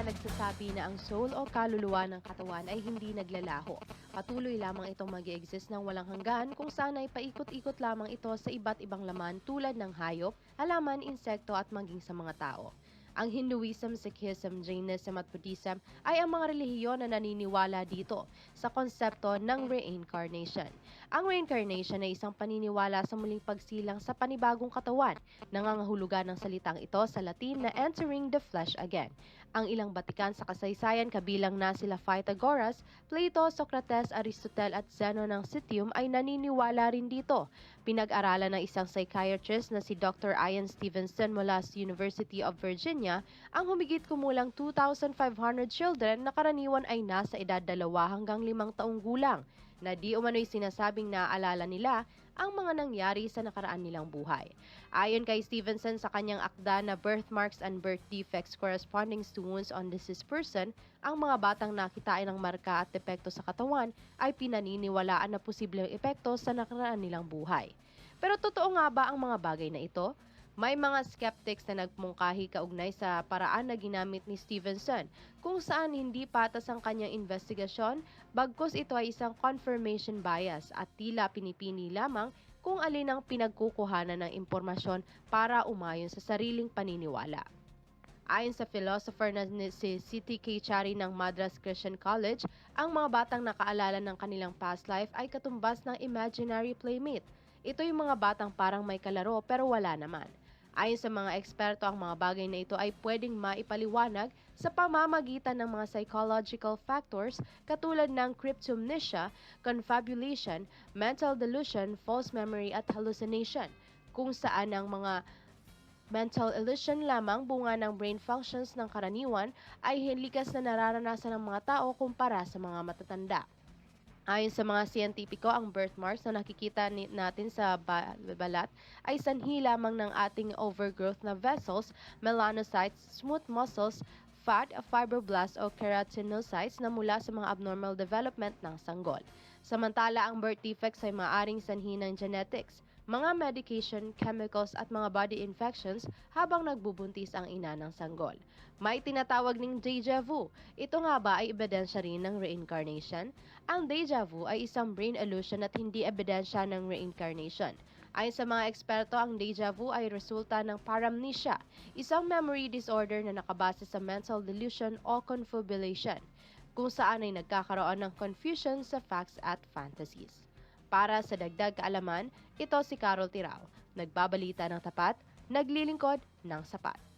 nagsasabi na ang soul o kaluluwa ng katawan ay hindi naglalaho. Patuloy lamang itong mag exist ng walang hanggan kung saan ay paikot-ikot lamang ito sa iba't ibang laman tulad ng hayop, halaman, insekto at maging sa mga tao. Ang Hinduism, Sikhism, Jainism at Buddhism ay ang mga relihiyon na naniniwala dito sa konsepto ng reincarnation. Ang reincarnation ay isang paniniwala sa muling pagsilang sa panibagong katawan. Nangangahulugan ng salitang ito sa Latin na entering the flesh again. Ang ilang batikan sa kasaysayan kabilang na sila Pythagoras, Plato, Socrates, Aristotle at Zeno ng Citium ay naniniwala rin dito. Pinag-aralan ng isang psychiatrist na si Dr. Ian Stevenson mula sa University of Virginia ang humigit kumulang 2,500 children na karaniwan ay nasa edad dalawa hanggang limang taong gulang na di umano'y sinasabing naaalala nila ang mga nangyari sa nakaraan nilang buhay. Ayon kay Stevenson sa kanyang akda na Birthmarks and Birth Defects Corresponding to Wounds on Deceased Person, ang mga batang nakitain ng marka at depekto sa katawan ay pinaniniwalaan na posibleng epekto sa nakaraan nilang buhay. Pero totoo nga ba ang mga bagay na ito? May mga skeptics na nagmungkahi kaugnay sa paraan na ginamit ni Stevenson kung saan hindi patas ang kanyang investigasyon bagkus ito ay isang confirmation bias at tila pinipini lamang kung alin ang pinagkukuhanan ng impormasyon para umayon sa sariling paniniwala. Ayon sa philosopher na si C.T.K. Chari ng Madras Christian College, ang mga batang nakaalala ng kanilang past life ay katumbas ng imaginary playmate. Ito yung mga batang parang may kalaro pero wala naman. Ayon sa mga eksperto, ang mga bagay na ito ay pwedeng maipaliwanag sa pamamagitan ng mga psychological factors katulad ng cryptomnesia, confabulation, mental delusion, false memory at hallucination, kung saan ang mga mental illusion lamang bunga ng brain functions ng karaniwan ay likas na nararanasan ng mga tao kumpara sa mga matatanda. Ayon sa mga siyentipiko, ang birthmarks na nakikita natin sa ba- balat ay sanhi lamang ng ating overgrowth na vessels, melanocytes, smooth muscles, fat, fibroblasts o keratinocytes na mula sa mga abnormal development ng sanggol. Samantala, ang birth defects ay maaring sanhi ng genetics, mga medication, chemicals at mga body infections habang nagbubuntis ang ina ng sanggol. May tinatawag ning deja vu. Ito nga ba ay ebidensya rin ng reincarnation? Ang deja vu ay isang brain illusion at hindi ebidensya ng reincarnation. Ayon sa mga eksperto, ang deja vu ay resulta ng paramnesia, isang memory disorder na nakabase sa mental delusion o confabulation, kung saan ay nagkakaroon ng confusion sa facts at fantasies. Para sa dagdag kaalaman, ito si Carol Tirao, nagbabalita ng tapat, naglilingkod ng sapat.